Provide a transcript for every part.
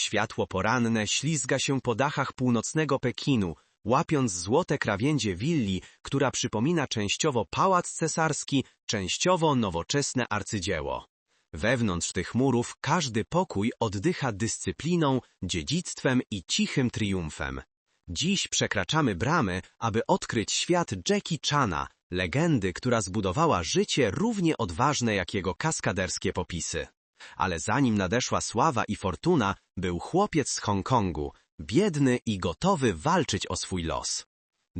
Światło poranne ślizga się po dachach północnego Pekinu, łapiąc złote krawędzie willi, która przypomina częściowo pałac cesarski, częściowo nowoczesne arcydzieło. Wewnątrz tych murów każdy pokój oddycha dyscypliną, dziedzictwem i cichym triumfem. Dziś przekraczamy bramy, aby odkryć świat Jackie Chana, legendy, która zbudowała życie równie odważne jak jego kaskaderskie popisy. Ale zanim nadeszła sława i fortuna, był chłopiec z Hongkongu, biedny i gotowy walczyć o swój los.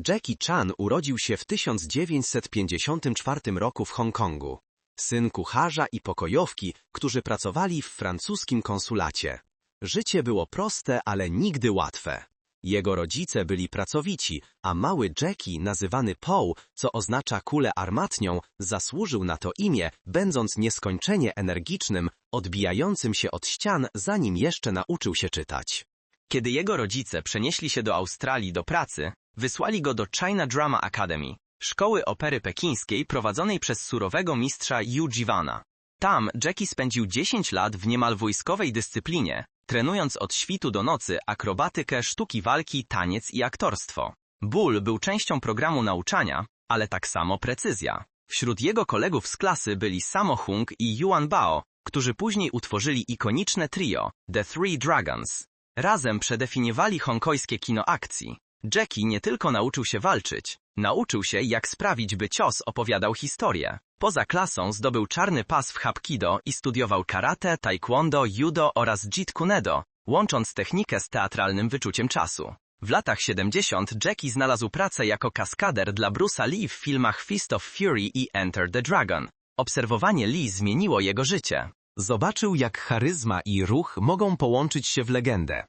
Jackie Chan urodził się w 1954 roku w Hongkongu. Syn kucharza i pokojowki, którzy pracowali w francuskim konsulacie. Życie było proste, ale nigdy łatwe. Jego rodzice byli pracowici, a mały Jackie, nazywany Paul, co oznacza kulę armatnią, zasłużył na to imię, będąc nieskończenie energicznym, odbijającym się od ścian, zanim jeszcze nauczył się czytać. Kiedy jego rodzice przenieśli się do Australii do pracy, wysłali go do China Drama Academy, szkoły opery pekińskiej prowadzonej przez surowego mistrza Yu Jiwana. Tam Jackie spędził 10 lat w niemal wojskowej dyscyplinie, trenując od świtu do nocy akrobatykę, sztuki walki, taniec i aktorstwo. Ból był częścią programu nauczania, ale tak samo precyzja. Wśród jego kolegów z klasy byli Samo Hung i Yuan Bao, którzy później utworzyli ikoniczne trio The Three Dragons. Razem przedefiniowali hongkojskie kino akcji. Jackie nie tylko nauczył się walczyć, nauczył się jak sprawić, by cios opowiadał historię. Poza klasą zdobył czarny pas w Hapkido i studiował karate, taekwondo, judo oraz jeet kunedo, łącząc technikę z teatralnym wyczuciem czasu. W latach 70 Jackie znalazł pracę jako kaskader dla Bruce'a Lee w filmach Fist of Fury i Enter the Dragon. Obserwowanie Lee zmieniło jego życie. Zobaczył, jak charyzma i ruch mogą połączyć się w legendę.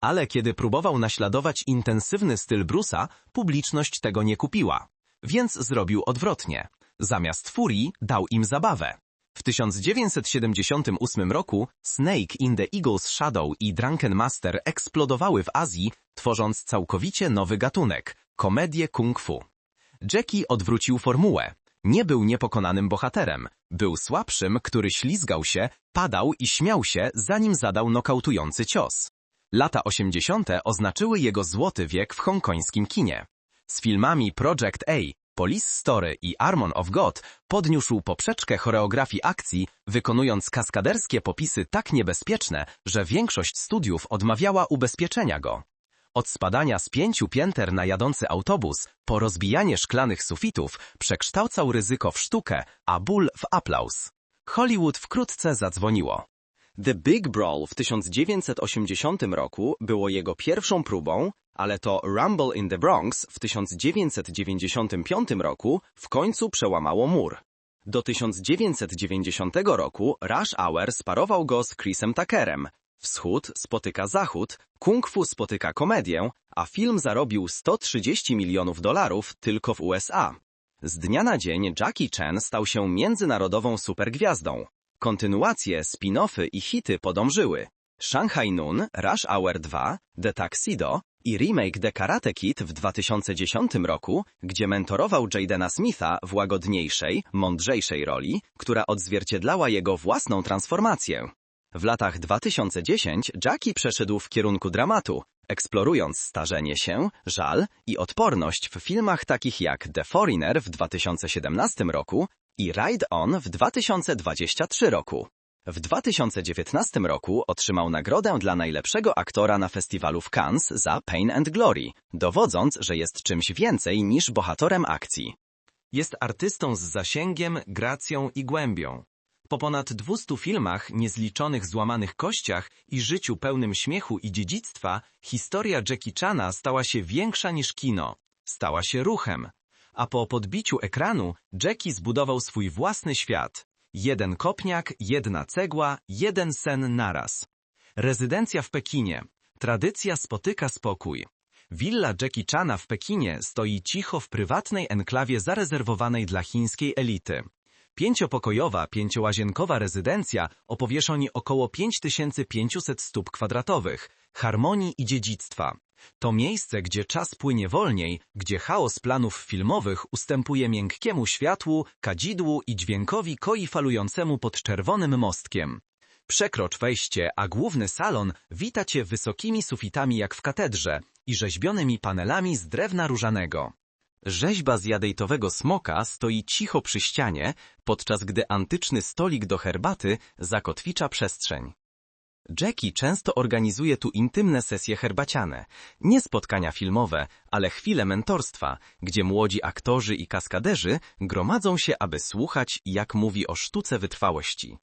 Ale kiedy próbował naśladować intensywny styl Bruce'a, publiczność tego nie kupiła. Więc zrobił odwrotnie. Zamiast furii dał im zabawę. W 1978 roku Snake in the Eagle's Shadow i Drunken Master eksplodowały w Azji, tworząc całkowicie nowy gatunek – komedię kung fu. Jackie odwrócił formułę. Nie był niepokonanym bohaterem. Był słabszym, który ślizgał się, padał i śmiał się, zanim zadał nokautujący cios. Lata 80. oznaczyły jego złoty wiek w hongkońskim kinie. Z filmami Project A, Police Story i Armon of God podniósł poprzeczkę choreografii akcji, wykonując kaskaderskie popisy tak niebezpieczne, że większość studiów odmawiała ubezpieczenia go. Od spadania z pięciu pięter na jadący autobus, po rozbijanie szklanych sufitów, przekształcał ryzyko w sztukę, a ból w aplauz. Hollywood wkrótce zadzwoniło. The Big Brawl w 1980 roku było jego pierwszą próbą, ale to Rumble in the Bronx w 1995 roku w końcu przełamało mur. Do 1990 roku Rush Hour sparował go z Chrisem Tuckerem. Wschód spotyka Zachód, Kung Fu spotyka komedię, a film zarobił 130 milionów dolarów tylko w USA. Z dnia na dzień Jackie Chan stał się międzynarodową supergwiazdą. Kontynuacje, spin-offy i hity podążyły. Shanghai Noon, Rush Hour 2, The Tuxedo i remake The Karate Kid w 2010 roku, gdzie mentorował Jadena Smitha w łagodniejszej, mądrzejszej roli, która odzwierciedlała jego własną transformację. W latach 2010 Jackie przeszedł w kierunku dramatu, eksplorując starzenie się, żal i odporność w filmach takich jak The Foreigner w 2017 roku i Ride On w 2023 roku. W 2019 roku otrzymał nagrodę dla najlepszego aktora na festiwalu w Cannes za Pain and Glory, dowodząc, że jest czymś więcej niż bohatorem akcji. Jest artystą z zasięgiem, gracją i głębią. Po ponad 200 filmach, niezliczonych złamanych kościach i życiu pełnym śmiechu i dziedzictwa, historia Jackie Chana stała się większa niż kino. Stała się ruchem. A po podbiciu ekranu Jackie zbudował swój własny świat. Jeden kopniak, jedna cegła, jeden sen naraz. Rezydencja w Pekinie. Tradycja spotyka spokój. Willa Jackie Chana w Pekinie stoi cicho w prywatnej enklawie zarezerwowanej dla chińskiej elity. Pięciopokojowa, pięciołazienkowa rezydencja o powierzchni około 5500 stóp kwadratowych, harmonii i dziedzictwa. To miejsce, gdzie czas płynie wolniej, gdzie chaos planów filmowych ustępuje miękkiemu światłu, kadzidłu i dźwiękowi koi falującemu pod czerwonym mostkiem. Przekrocz wejście, a główny salon wita cię wysokimi sufitami jak w katedrze i rzeźbionymi panelami z drewna różanego. Rzeźba z jadejtowego smoka stoi cicho przy ścianie, podczas gdy antyczny stolik do herbaty zakotwicza przestrzeń. Jackie często organizuje tu intymne sesje herbaciane, nie spotkania filmowe, ale chwile mentorstwa, gdzie młodzi aktorzy i kaskaderzy gromadzą się, aby słuchać, jak mówi o sztuce wytrwałości.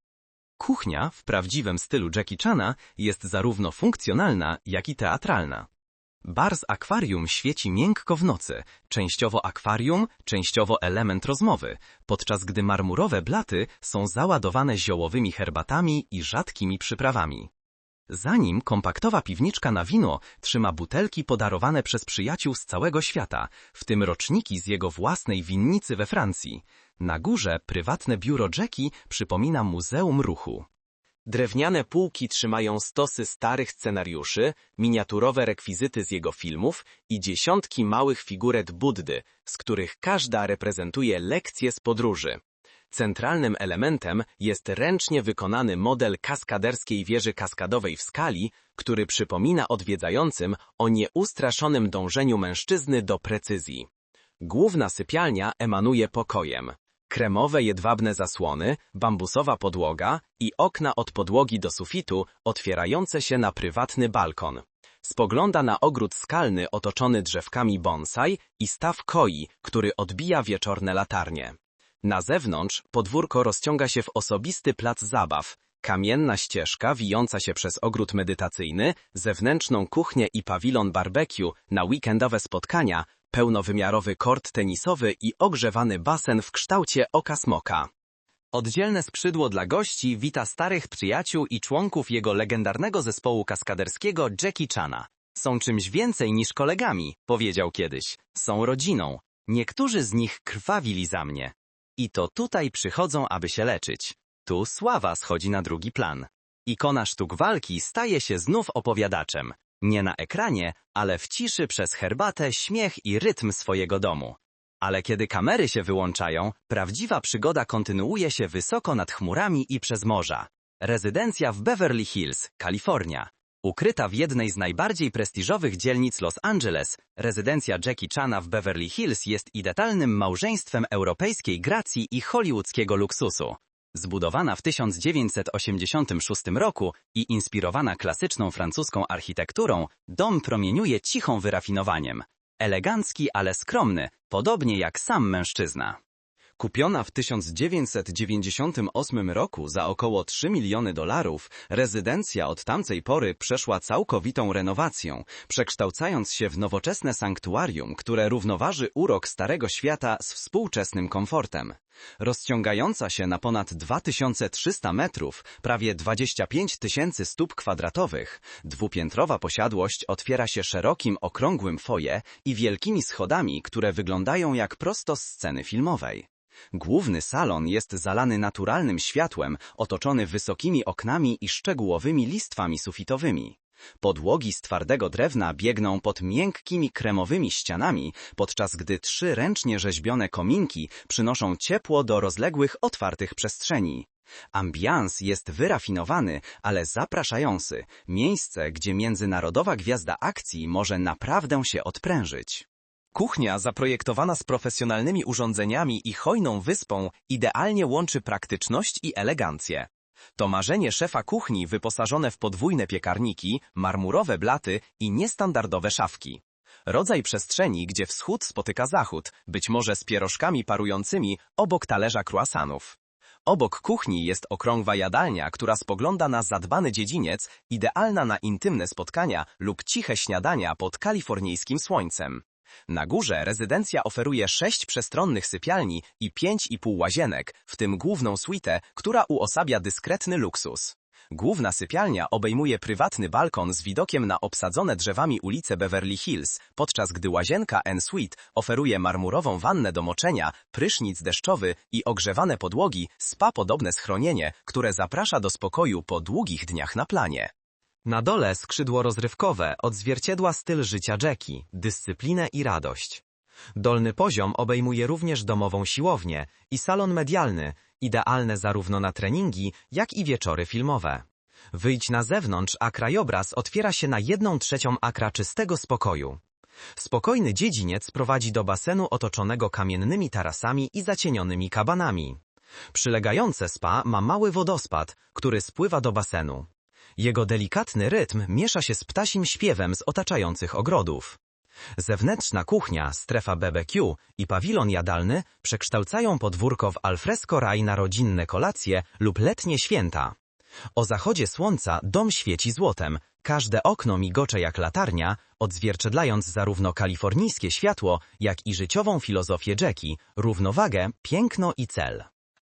Kuchnia w prawdziwym stylu Jackie Chana jest zarówno funkcjonalna, jak i teatralna. Bar z akwarium świeci miękko w nocy, częściowo akwarium, częściowo element rozmowy, podczas gdy marmurowe blaty są załadowane ziołowymi herbatami i rzadkimi przyprawami. Za nim kompaktowa piwniczka na wino trzyma butelki podarowane przez przyjaciół z całego świata, w tym roczniki z jego własnej winnicy we Francji. Na górze prywatne biuro Jackie przypomina Muzeum Ruchu. Drewniane półki trzymają stosy starych scenariuszy, miniaturowe rekwizyty z jego filmów i dziesiątki małych figuret Buddy, z których każda reprezentuje lekcję z podróży. Centralnym elementem jest ręcznie wykonany model kaskaderskiej wieży kaskadowej w skali, który przypomina odwiedzającym o nieustraszonym dążeniu mężczyzny do precyzji. Główna sypialnia emanuje pokojem. Kremowe jedwabne zasłony, bambusowa podłoga i okna od podłogi do sufitu otwierające się na prywatny balkon. Spogląda na ogród skalny otoczony drzewkami bonsai i staw koi, który odbija wieczorne latarnie. Na zewnątrz podwórko rozciąga się w osobisty plac zabaw, kamienna ścieżka wijąca się przez ogród medytacyjny, zewnętrzną kuchnię i pawilon barbecue na weekendowe spotkania, pełnowymiarowy kort tenisowy i ogrzewany basen w kształcie oka smoka. Oddzielne skrzydło dla gości wita starych przyjaciół i członków jego legendarnego zespołu kaskaderskiego Jackie Chana. Są czymś więcej niż kolegami, powiedział kiedyś. Są rodziną. Niektórzy z nich krwawili za mnie. I to tutaj przychodzą, aby się leczyć. Tu sława schodzi na drugi plan. Ikona sztuk walki staje się znów opowiadaczem. Nie na ekranie, ale w ciszy przez herbatę, śmiech i rytm swojego domu. Ale kiedy kamery się wyłączają, prawdziwa przygoda kontynuuje się wysoko nad chmurami i przez morza. Rezydencja w Beverly Hills, Kalifornia. Ukryta w jednej z najbardziej prestiżowych dzielnic Los Angeles, rezydencja Jackie Chana w Beverly Hills jest idealnym małżeństwem europejskiej gracji i hollywoodzkiego luksusu. Zbudowana w 1986 roku i inspirowana klasyczną francuską architekturą, dom promieniuje cichą wyrafinowaniem. Elegancki, ale skromny, podobnie jak sam mężczyzna. Kupiona w 1998 roku za około 3 miliony dolarów, rezydencja od tamtej pory przeszła całkowitą renowacją, przekształcając się w nowoczesne sanktuarium, które równoważy urok Starego Świata z współczesnym komfortem. Rozciągająca się na ponad 2300 metrów, prawie 25 tysięcy stóp kwadratowych, dwupiętrowa posiadłość otwiera się szerokim, okrągłym foje i wielkimi schodami, które wyglądają jak prosto z sceny filmowej. Główny salon jest zalany naturalnym światłem, otoczony wysokimi oknami i szczegółowymi listwami sufitowymi. Podłogi z twardego drewna biegną pod miękkimi kremowymi ścianami, podczas gdy trzy ręcznie rzeźbione kominki przynoszą ciepło do rozległych, otwartych przestrzeni. Ambians jest wyrafinowany, ale zapraszający, miejsce, gdzie międzynarodowa gwiazda akcji może naprawdę się odprężyć. Kuchnia zaprojektowana z profesjonalnymi urządzeniami i hojną wyspą idealnie łączy praktyczność i elegancję. To marzenie szefa kuchni wyposażone w podwójne piekarniki, marmurowe blaty i niestandardowe szafki. Rodzaj przestrzeni, gdzie wschód spotyka zachód, być może z pierożkami parującymi obok talerza croissantów. Obok kuchni jest okrągła jadalnia, która spogląda na zadbany dziedziniec, idealna na intymne spotkania lub ciche śniadania pod kalifornijskim słońcem. Na górze rezydencja oferuje sześć przestronnych sypialni i pięć i pół łazienek, w tym główną suitę, która uosabia dyskretny luksus. Główna sypialnia obejmuje prywatny balkon z widokiem na obsadzone drzewami ulice Beverly Hills, podczas gdy łazienka N-Suite oferuje marmurową wannę do moczenia, prysznic deszczowy i ogrzewane podłogi, spa-podobne schronienie, które zaprasza do spokoju po długich dniach na planie. Na dole skrzydło rozrywkowe odzwierciedła styl życia Jackie, dyscyplinę i radość. Dolny poziom obejmuje również domową siłownię i salon medialny, idealne zarówno na treningi, jak i wieczory filmowe. Wyjdź na zewnątrz, a krajobraz otwiera się na jedną trzecią akra czystego spokoju. Spokojny dziedziniec prowadzi do basenu otoczonego kamiennymi tarasami i zacienionymi kabanami. Przylegające spa ma mały wodospad, który spływa do basenu. Jego delikatny rytm miesza się z ptasim śpiewem z otaczających ogrodów. Zewnętrzna kuchnia, strefa BBQ i pawilon jadalny przekształcają podwórko w alfresco raj na rodzinne kolacje lub letnie święta. O zachodzie słońca dom świeci złotem, każde okno migocze jak latarnia, odzwierciedlając zarówno kalifornijskie światło, jak i życiową filozofię Jackie, równowagę, piękno i cel.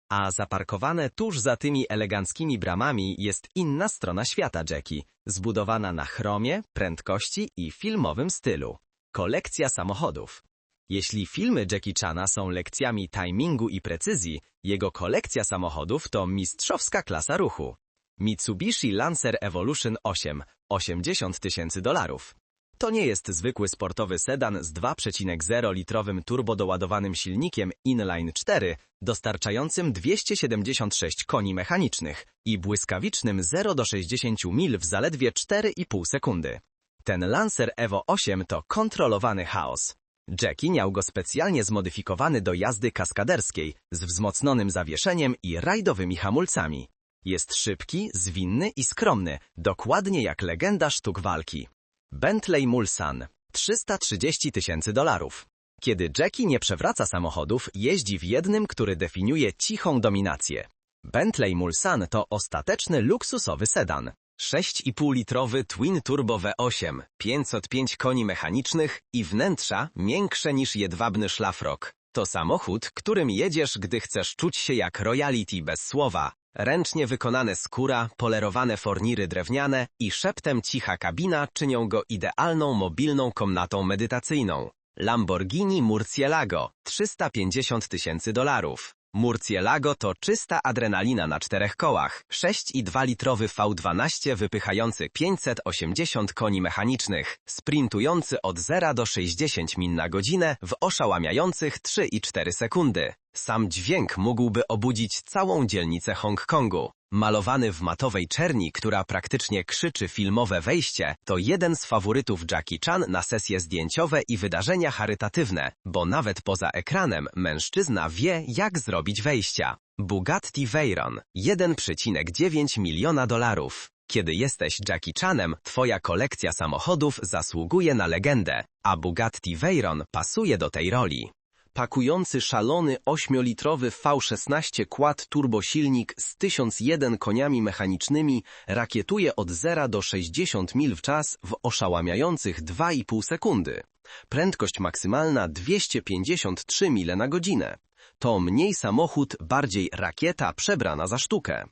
A zaparkowane tuż za tymi eleganckimi bramami jest inna strona świata Jackie, zbudowana na chromie, prędkości i filmowym stylu. Kolekcja samochodów. Jeśli filmy Jackie Chana są lekcjami timingu i precyzji, jego kolekcja samochodów to mistrzowska klasa ruchu. Mitsubishi Lancer Evolution 8, 80 tysięcy dolarów. To nie jest zwykły sportowy sedan z 2,0-litrowym turbodoładowanym silnikiem inline 4, dostarczającym 276 koni mechanicznych i błyskawicznym 0 do 60 mil w zaledwie 4,5 sekundy. Ten Lancer Evo 8 to kontrolowany chaos. Jackie miał go specjalnie zmodyfikowany do jazdy kaskaderskiej z wzmocnionym zawieszeniem i rajdowymi hamulcami. Jest szybki, zwinny i skromny, dokładnie jak legenda sztuk walki. Bentley Mulsanne 330 tysięcy dolarów. Kiedy Jackie nie przewraca samochodów, jeździ w jednym, który definiuje cichą dominację. Bentley Mulsanne to ostateczny luksusowy sedan. 6,5-litrowy Twin Turbo V8, 505 koni mechanicznych i wnętrza miększe niż jedwabny szlafrok. To samochód, którym jedziesz, gdy chcesz czuć się jak royalty bez słowa. Ręcznie wykonane skóra, polerowane forniry drewniane i szeptem cicha kabina czynią go idealną mobilną komnatą medytacyjną. Lamborghini Murcielago 350 tysięcy dolarów. Murcielago to czysta adrenalina na czterech kołach, 6,2-litrowy V12 wypychający 580 koni mechanicznych, sprintujący od 0 do 60 min na godzinę w oszałamiających 3,4 sekundy. Sam dźwięk mógłby obudzić całą dzielnicę Hongkongu. Malowany w matowej czerni, która praktycznie krzyczy filmowe wejście, to jeden z faworytów Jackie Chan na sesje zdjęciowe i wydarzenia charytatywne, bo nawet poza ekranem mężczyzna wie, jak zrobić wejścia. Bugatti Veyron 1,9 miliona dolarów. Kiedy jesteś Jackie Chanem, twoja kolekcja samochodów zasługuje na legendę, a Bugatti Veyron pasuje do tej roli pakujący szalony 8-litrowy V16 quad turbosilnik z 1001 koniami mechanicznymi rakietuje od 0 do 60 mil w czas w oszałamiających 2,5 sekundy. Prędkość maksymalna 253 mile na godzinę. To mniej samochód, bardziej rakieta przebrana za sztukę.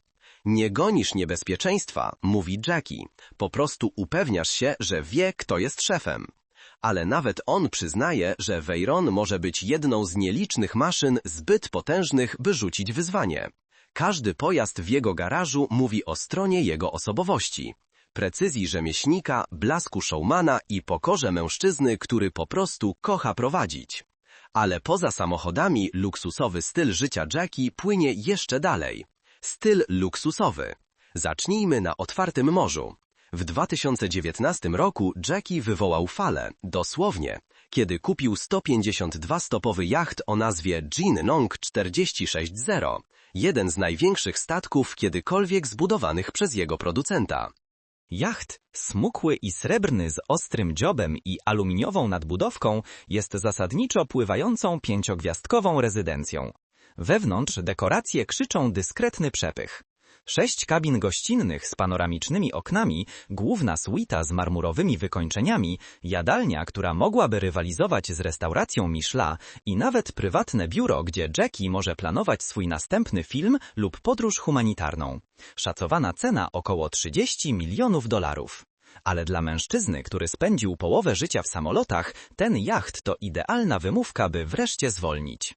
Nie gonisz niebezpieczeństwa, mówi Jackie. Po prostu upewniasz się, że wie, kto jest szefem ale nawet on przyznaje, że Veyron może być jedną z nielicznych maszyn zbyt potężnych, by rzucić wyzwanie. Każdy pojazd w jego garażu mówi o stronie jego osobowości. Precyzji rzemieślnika, blasku showmana i pokorze mężczyzny, który po prostu kocha prowadzić. Ale poza samochodami luksusowy styl życia Jackie płynie jeszcze dalej. Styl luksusowy. Zacznijmy na otwartym morzu. W 2019 roku Jackie wywołał falę, dosłownie, kiedy kupił 152-stopowy jacht o nazwie Jin Nong 460, jeden z największych statków kiedykolwiek zbudowanych przez jego producenta. Jacht, smukły i srebrny z ostrym dziobem i aluminiową nadbudowką, jest zasadniczo pływającą pięciogwiazdkową rezydencją. Wewnątrz dekoracje krzyczą dyskretny przepych. Sześć kabin gościnnych z panoramicznymi oknami, główna suita z marmurowymi wykończeniami, jadalnia, która mogłaby rywalizować z restauracją Michelin i nawet prywatne biuro, gdzie Jackie może planować swój następny film lub podróż humanitarną. Szacowana cena około 30 milionów dolarów. Ale dla mężczyzny, który spędził połowę życia w samolotach, ten jacht to idealna wymówka, by wreszcie zwolnić.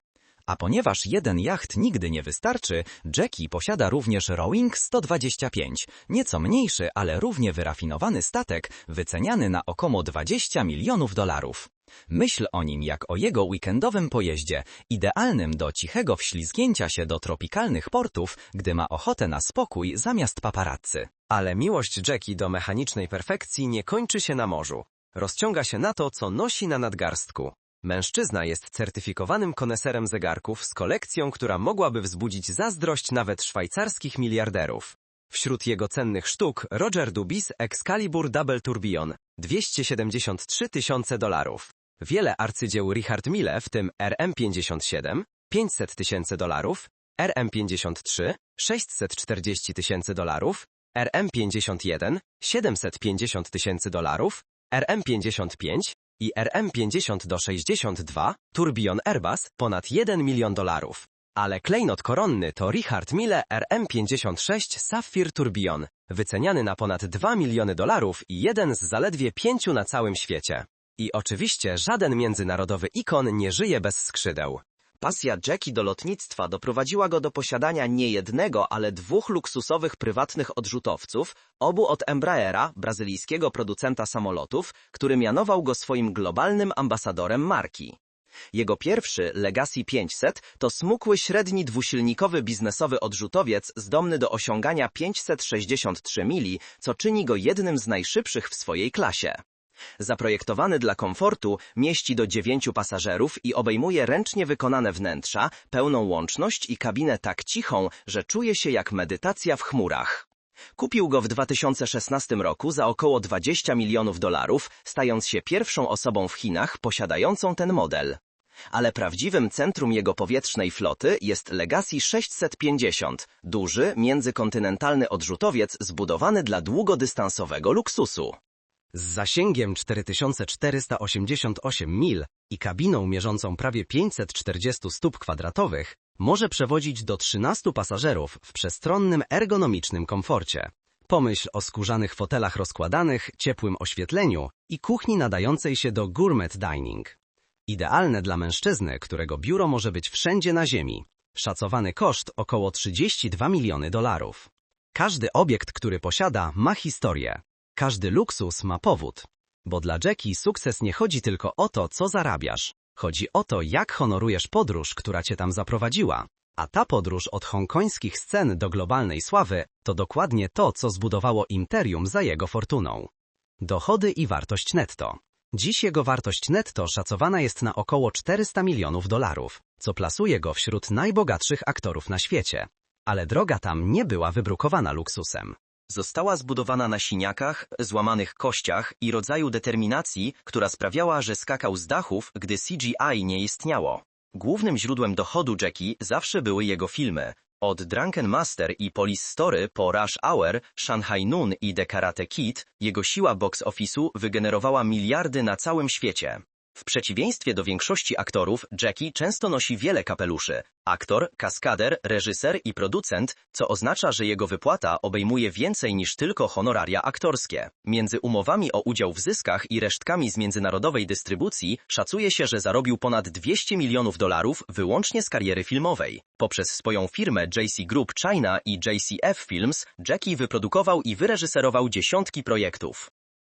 A ponieważ jeden jacht nigdy nie wystarczy, Jackie posiada również Rowing 125, nieco mniejszy, ale równie wyrafinowany statek, wyceniany na około 20 milionów dolarów. Myśl o nim jak o jego weekendowym pojeździe, idealnym do cichego wślizgnięcia się do tropikalnych portów, gdy ma ochotę na spokój zamiast paparazzy. Ale miłość Jackie do mechanicznej perfekcji nie kończy się na morzu. Rozciąga się na to, co nosi na nadgarstku. Mężczyzna jest certyfikowanym koneserem zegarków z kolekcją, która mogłaby wzbudzić zazdrość nawet szwajcarskich miliarderów. Wśród jego cennych sztuk Roger Dubis Excalibur Double Tourbillon 273 tysiące dolarów. Wiele arcydzieł Richard Mille, w tym RM57 500 tysięcy dolarów, RM53 640 tysięcy dolarów, RM51 750 tysięcy dolarów, RM55 i RM50 do 62 Tourbillon Airbus ponad 1 milion dolarów. Ale klejnot koronny to Richard Mille RM56 Sapphire Tourbillon, wyceniany na ponad 2 miliony dolarów i jeden z zaledwie pięciu na całym świecie. I oczywiście żaden międzynarodowy ikon nie żyje bez skrzydeł. Pasja Jackie do lotnictwa doprowadziła go do posiadania nie jednego, ale dwóch luksusowych prywatnych odrzutowców, obu od Embraera, brazylijskiego producenta samolotów, który mianował go swoim globalnym ambasadorem marki. Jego pierwszy, Legacy 500, to smukły średni dwusilnikowy biznesowy odrzutowiec zdolny do osiągania 563 mili, co czyni go jednym z najszybszych w swojej klasie. Zaprojektowany dla komfortu, mieści do dziewięciu pasażerów i obejmuje ręcznie wykonane wnętrza, pełną łączność i kabinę tak cichą, że czuje się jak medytacja w chmurach. Kupił go w 2016 roku za około 20 milionów dolarów, stając się pierwszą osobą w Chinach posiadającą ten model. Ale prawdziwym centrum jego powietrznej floty jest Legacy 650, duży, międzykontynentalny odrzutowiec zbudowany dla długodystansowego luksusu. Z zasięgiem 4488 mil i kabiną mierzącą prawie 540 stóp kwadratowych, może przewozić do 13 pasażerów w przestronnym, ergonomicznym komforcie. Pomyśl o skórzanych fotelach rozkładanych, ciepłym oświetleniu i kuchni nadającej się do gourmet dining. Idealne dla mężczyzny, którego biuro może być wszędzie na ziemi. Szacowany koszt około 32 miliony dolarów. Każdy obiekt, który posiada, ma historię. Każdy luksus ma powód. Bo dla Jackie sukces nie chodzi tylko o to, co zarabiasz. Chodzi o to, jak honorujesz podróż, która cię tam zaprowadziła. A ta podróż od hongkońskich scen do globalnej sławy to dokładnie to, co zbudowało imperium za jego fortuną. Dochody i wartość netto. Dziś jego wartość netto szacowana jest na około 400 milionów dolarów, co plasuje go wśród najbogatszych aktorów na świecie. Ale droga tam nie była wybrukowana luksusem. Została zbudowana na siniakach, złamanych kościach i rodzaju determinacji, która sprawiała, że skakał z dachów, gdy CGI nie istniało. Głównym źródłem dochodu Jackie zawsze były jego filmy. Od Drunken Master i Police Story po Rush Hour, Shanghai Noon i The Karate Kid, jego siła box office'u wygenerowała miliardy na całym świecie. W przeciwieństwie do większości aktorów, Jackie często nosi wiele kapeluszy. Aktor, kaskader, reżyser i producent, co oznacza, że jego wypłata obejmuje więcej niż tylko honoraria aktorskie. Między umowami o udział w zyskach i resztkami z międzynarodowej dystrybucji szacuje się, że zarobił ponad 200 milionów dolarów wyłącznie z kariery filmowej. Poprzez swoją firmę JC Group China i JCF Films, Jackie wyprodukował i wyreżyserował dziesiątki projektów.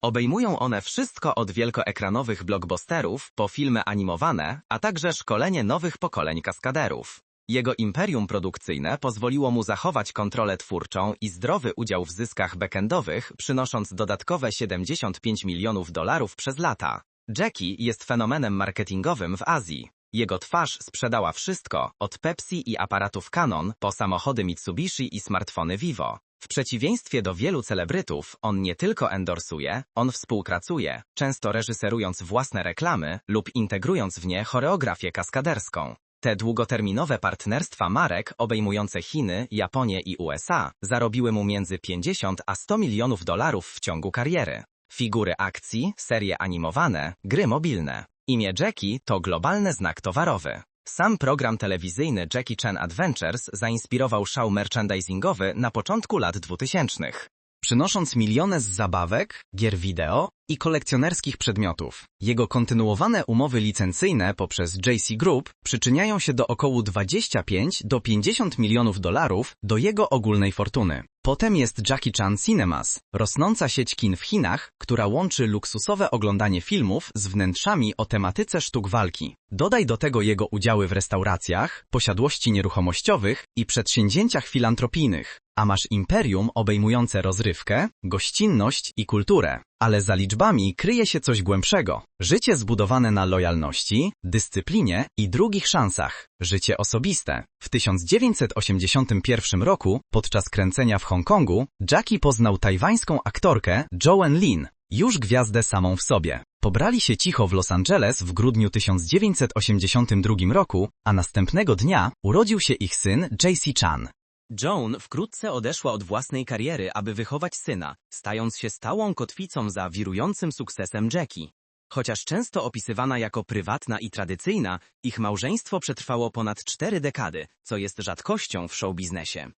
Obejmują one wszystko od wielkoekranowych blockbusterów po filmy animowane, a także szkolenie nowych pokoleń kaskaderów. Jego imperium produkcyjne pozwoliło mu zachować kontrolę twórczą i zdrowy udział w zyskach backendowych, przynosząc dodatkowe 75 milionów dolarów przez lata. Jackie jest fenomenem marketingowym w Azji. Jego twarz sprzedała wszystko, od Pepsi i aparatów Canon po samochody Mitsubishi i smartfony Vivo. W przeciwieństwie do wielu celebrytów, on nie tylko endorsuje, on współpracuje, często reżyserując własne reklamy lub integrując w nie choreografię kaskaderską. Te długoterminowe partnerstwa marek obejmujące Chiny, Japonię i USA zarobiły mu między 50 a 100 milionów dolarów w ciągu kariery. Figury akcji, serie animowane, gry mobilne. Imię Jackie to globalny znak towarowy. Sam program telewizyjny Jackie Chan Adventures zainspirował szał merchandisingowy na początku lat 2000, przynosząc miliony z zabawek, gier wideo i kolekcjonerskich przedmiotów. Jego kontynuowane umowy licencyjne poprzez JC Group przyczyniają się do około 25 do 50 milionów dolarów do jego ogólnej fortuny. Potem jest Jackie Chan Cinemas, rosnąca sieć kin w Chinach, która łączy luksusowe oglądanie filmów z wnętrzami o tematyce sztuk walki. Dodaj do tego jego udziały w restauracjach, posiadłości nieruchomościowych i przedsięwzięciach filantropijnych. A masz imperium obejmujące rozrywkę, gościnność i kulturę. Ale za liczbami kryje się coś głębszego. Życie zbudowane na lojalności, dyscyplinie i drugich szansach. Życie osobiste. W 1981 roku, podczas kręcenia w Hongkongu, Jackie poznał tajwańską aktorkę Joanne Lin, już gwiazdę samą w sobie. Pobrali się cicho w Los Angeles w grudniu 1982 roku, a następnego dnia urodził się ich syn JC Chan. Joan wkrótce odeszła od własnej kariery, aby wychować syna, stając się stałą kotwicą za wirującym sukcesem Jackie. Chociaż często opisywana jako prywatna i tradycyjna, ich małżeństwo przetrwało ponad cztery dekady, co jest rzadkością w showbiznesie.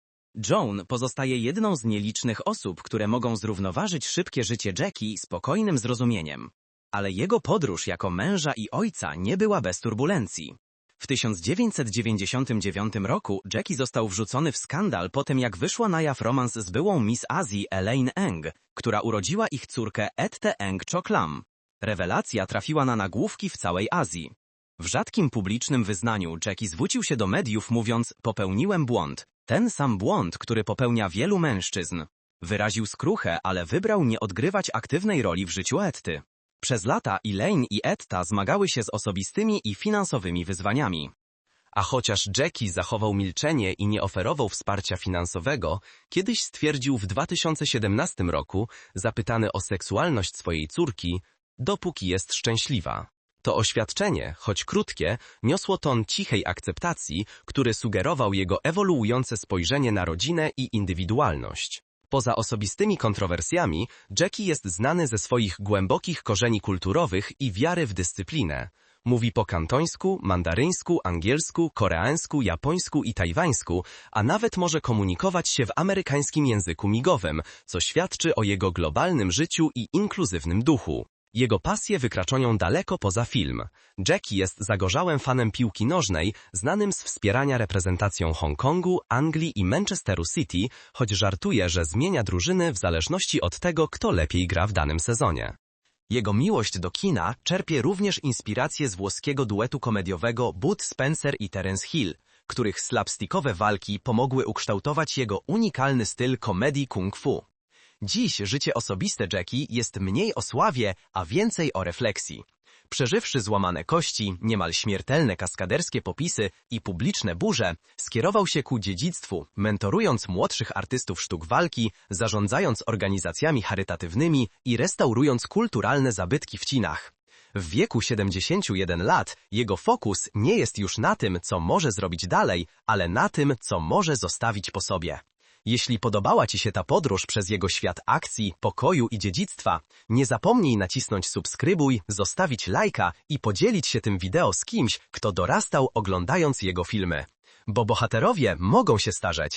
Joan pozostaje jedną z nielicznych osób, które mogą zrównoważyć szybkie życie Jackie spokojnym zrozumieniem. Ale jego podróż jako męża i ojca nie była bez turbulencji. W 1999 roku Jackie został wrzucony w skandal po tym, jak wyszła na jaw romans z byłą Miss Azji Elaine Eng, która urodziła ich córkę Ette Eng Choklam. Rewelacja trafiła na nagłówki w całej Azji. W rzadkim publicznym wyznaniu Jackie zwrócił się do mediów mówiąc popełniłem błąd. Ten sam błąd, który popełnia wielu mężczyzn. Wyraził skruchę, ale wybrał nie odgrywać aktywnej roli w życiu Etty. Przez lata Elaine i Etta zmagały się z osobistymi i finansowymi wyzwaniami. A chociaż Jackie zachował milczenie i nie oferował wsparcia finansowego, kiedyś stwierdził w 2017 roku, zapytany o seksualność swojej córki, dopóki jest szczęśliwa. To oświadczenie, choć krótkie, niosło ton cichej akceptacji, który sugerował jego ewoluujące spojrzenie na rodzinę i indywidualność. Poza osobistymi kontrowersjami, Jackie jest znany ze swoich głębokich korzeni kulturowych i wiary w dyscyplinę. Mówi po kantońsku, mandaryńsku, angielsku, koreańsku, japońsku i tajwańsku, a nawet może komunikować się w amerykańskim języku migowym, co świadczy o jego globalnym życiu i inkluzywnym duchu. Jego pasje wykraczają daleko poza film. Jackie jest zagorzałym fanem piłki nożnej, znanym z wspierania reprezentacją Hongkongu, Anglii i Manchesteru City, choć żartuje, że zmienia drużyny w zależności od tego, kto lepiej gra w danym sezonie. Jego miłość do kina czerpie również inspirację z włoskiego duetu komediowego Bud Spencer i Terence Hill, których slapstickowe walki pomogły ukształtować jego unikalny styl komedii kung fu. Dziś życie osobiste Jackie jest mniej o sławie, a więcej o refleksji. Przeżywszy złamane kości, niemal śmiertelne kaskaderskie popisy i publiczne burze, skierował się ku dziedzictwu, mentorując młodszych artystów sztuk walki, zarządzając organizacjami charytatywnymi i restaurując kulturalne zabytki w Cinach. W wieku 71 lat jego fokus nie jest już na tym, co może zrobić dalej, ale na tym, co może zostawić po sobie. Jeśli podobała Ci się ta podróż przez jego świat akcji, pokoju i dziedzictwa, nie zapomnij nacisnąć subskrybuj, zostawić lajka i podzielić się tym wideo z kimś, kto dorastał oglądając jego filmy. Bo bohaterowie mogą się starzeć,